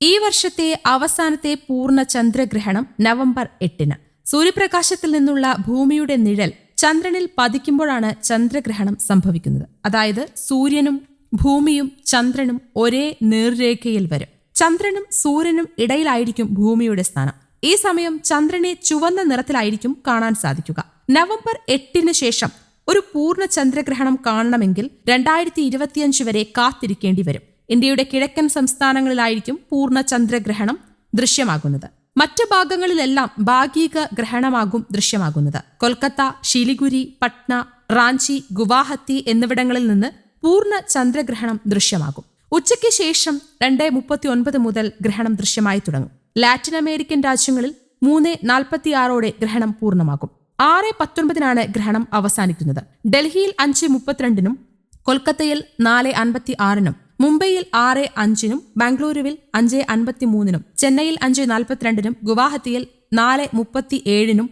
ഈ വർഷത്തെ അവസാനത്തെ പൂർണ ചന്ദ്രഗ്രഹണം നവംബർ എട്ടിന്. സൂര്യപ്രകാശത്തിൽ നിന്നുള്ള ഭൂമിയുടെ നിഴൽ ചന്ദ്രനിൽ പതിക്കുമ്പോഴാണ് ചന്ദ്രഗ്രഹണം സംഭവിക്കുന്നത്. അതായത് സൂര്യനും ഭൂമിയും ചന്ദ്രനും ഒരേ നേർരേഖയിൽ വരും. ചന്ദ്രനും സൂര്യനും ഇടയിലായിരിക്കും ഭൂമിയുടെ സ്ഥാനം. ഈ സമയം ചന്ദ്രനെ ചുവന്ന നിറത്തിലായിരിക്കും കാണാൻ സാധിക്കുക. നവംബർ എട്ടിന് ശേഷം ഒരു പൂർണ ചന്ദ്രഗ്രഹണം കാണണമെങ്കിൽ രണ്ടായിരത്തി ഇരുപത്തിയഞ്ച് വരെ കാത്തിരിക്കേണ്ടി വരും. ഇന്ത്യയുടെ കിഴക്കൻ സംസ്ഥാനങ്ങളിലായിരിക്കും പൂർണ ചന്ദ്രഗ്രഹണം ദൃശ്യമാകുന്നത്. മറ്റു ഭാഗങ്ങളിലെല്ലാം ഭാഗിക ഗ്രഹണമാകും ദൃശ്യമാകുന്നത്. കൊൽക്കത്ത ശിലിഗുരി പട്ന റാഞ്ചി ഗുവാഹത്തി എന്നിവിടങ്ങളിൽ നിന്ന് പൂർണ ചന്ദ്രഗ്രഹണം ദൃശ്യമാകും. ഉച്ചയ്ക്ക് ശേഷം രണ്ട് മുപ്പത്തി ഒൻപത് മുതൽ ഗ്രഹണം ദൃശ്യമായി തുടങ്ങും. ലാറ്റിൻ അമേരിക്കൻ രാജ്യങ്ങളിൽ മൂന്ന് നാൽപ്പത്തിയാറോടെ ഗ്രഹണം പൂർണമാകും. ആറ് പത്തൊൻപതിനാണ് ഗ്രഹണം അവസാനിക്കുന്നത്. ഡൽഹിയിൽ അഞ്ച് മുപ്പത്തിരണ്ടിനും കൊൽക്കത്തയിൽ നാല് അൻപത്തി ആറിനും മുംബൈയിൽ ആറ് അഞ്ചിനും ബാംഗ്ലൂരുവിൽ അഞ്ച് അൻപത്തിമൂന്നിനും ചെന്നൈയിൽ അഞ്ച് നാൽപ്പത്തിരണ്ടിനും ഗുവാഹത്തിയിൽ നാല് മുപ്പത്തി ഏഴിനും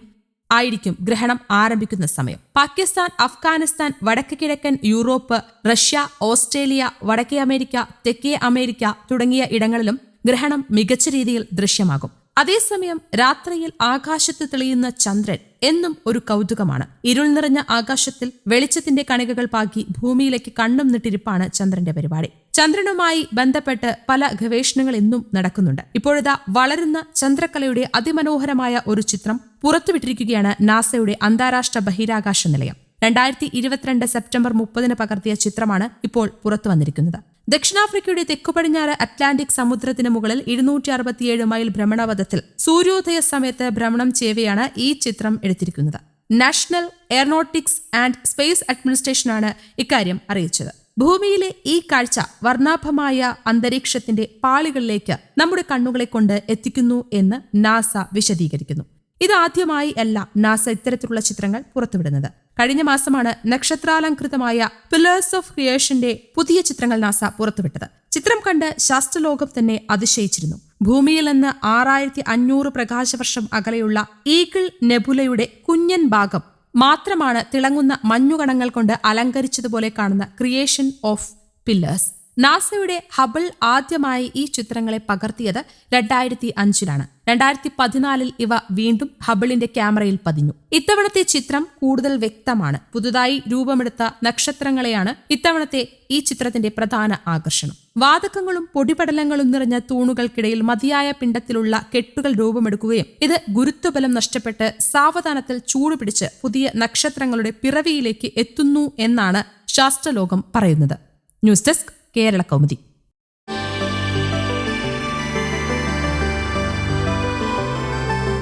ആയിരിക്കും ഗ്രഹണം ആരംഭിക്കുന്ന സമയം. പാകിസ്ഥാൻ അഫ്ഗാനിസ്ഥാൻ വടക്ക് കിഴക്കൻ യൂറോപ്പ് റഷ്യ ഓസ്ട്രേലിയ വടക്കേ അമേരിക്ക തെക്കേ അമേരിക്ക തുടങ്ങിയ ഇടങ്ങളിലും ഗ്രഹണം മികച്ച രീതിയിൽ ദൃശ്യമാകും. അതേസമയം രാത്രിയിൽ ആകാശത്ത് തെളിയുന്ന ചന്ദ്രൻ എന്നും ഒരു കൗതുകമാണ്. ഇരുൾ നിറഞ്ഞ ആകാശത്തിൽ വെളിച്ചത്തിന്റെ കണികകൾ പാകി ഭൂമിയിലേക്ക് കണ്ണും നിട്ടിരിപ്പാണ് ചന്ദ്രന്റെ പരിപാടി. ചന്ദ്രനുമായി ബന്ധപ്പെട്ട് പല ഗവേഷണങ്ങൾ ഇന്നും നടക്കുന്നുണ്ട്. ഇപ്പോഴിതാ വളരുന്ന ചന്ദ്രക്കലയുടെ അതിമനോഹരമായ ഒരു ചിത്രം പുറത്തുവിട്ടിരിക്കുകയാണ് നാസയുടെ അന്താരാഷ്ട്ര ബഹിരാകാശ നിലയം. രണ്ടായിരത്തി ഇരുപത്തിരണ്ട് സെപ്റ്റംബർ മുപ്പതിന് പകർത്തിയ ചിത്രമാണ് ഇപ്പോൾ പുറത്തു വന്നിരിക്കുന്നത് ദക്ഷിണാഫ്രിക്കയുടെ തെക്കുപടിഞ്ഞാറ് അറ്റ്ലാന്റിക് സമുദ്രത്തിന് മുകളിൽ ഇരുന്നൂറ്റി അറുപത്തിയേഴ് മൈൽ ഭ്രമണപഥത്തിൽ സൂര്യോദയ സമയത്ത് ഭ്രമണം ചെയ്യവെയാണ് ഈ ചിത്രം എടുത്തിരിക്കുന്നത്. നാഷണൽ എയറോനോട്ടിക്സ് ആൻഡ് സ്പേസ് അഡ്മിനിസ്ട്രേഷനാണ് ഇക്കാര്യം അറിയിച്ചത്. ഭൂമിയിലെ ഈ കാഴ്ച വർണാഭമായ അന്തരീക്ഷത്തിന്റെ പാളികളിലേക്ക് നമ്മുടെ കണ്ണുകളെ കൊണ്ട് എത്തിക്കുന്നു എന്ന് നാസ വിശദീകരിക്കുന്നു. ഇതാദ്യമായി അല്ല നാസ ഇത്തരത്തിലുള്ള ചിത്രങ്ങൾ പുറത്തുവിടുന്നത്. കഴിഞ്ഞ മാസമാണ് നക്ഷത്രാലംകൃതമായ പില്ലേഴ്സ് ഓഫ് ക്രിയേഷന്റെ പുതിയ ചിത്രങ്ങൾ നാസ പുറത്തുവിട്ടത്. ചിത്രം കണ്ട് ശാസ്ത്രലോകം തന്നെ അതിശയിച്ചിരുന്നു. ഭൂമിയിൽ നിന്ന് ആറായിരത്തി അഞ്ഞൂറ് പ്രകാശവർഷം അകലെയുള്ള ഈഗിൾ നെബുലയുടെ കുഞ്ഞൻ ഭാഗം മാത്രമാണ് തിളങ്ങുന്ന മഞ്ഞുകണങ്ങൾ കൊണ്ട് അലങ്കരിച്ചതുപോലെ കാണുന്ന ക്രിയേഷൻ ഓഫ് പില്ലേഴ്സ് നാസയുടെ ഹബിൾ ആദ്യമായി ഈ ചിത്രങ്ങളെ പകർത്തിയത് രണ്ടായിരത്തി അഞ്ചിലാണ് രണ്ടായിരത്തി പതിനാലിൽ ഇവ വീണ്ടും ഹബിളിന്റെ ക്യാമറയിൽ പതിഞ്ഞു. ഇത്തവണത്തെ ചിത്രം കൂടുതൽ വ്യക്തമാണ്. പുതുതായി രൂപമെടുത്ത നക്ഷത്രങ്ങളെയാണ് ഇത്തവണത്തെ ഈ ചിത്രത്തിന്റെ പ്രധാന ആകർഷണം. വാതകങ്ങളും പൊടിപടലങ്ങളും നിറഞ്ഞ തൂണുകൾക്കിടയിൽ മതിയായ പിണ്ടത്തിലുള്ള കെട്ടുകൾ രൂപമെടുക്കുകയും ഇത് ഗുരുത്വബലം നഷ്ടപ്പെട്ട് സാവധാനത്തിൽ ചൂടുപിടിച്ച് പുതിയ നക്ഷത്രങ്ങളുടെ പിറവിയിലേക്ക് എത്തുന്നു എന്നാണ് ശാസ്ത്രലോകം പറയുന്നത്. News desk Kerala Kaumudi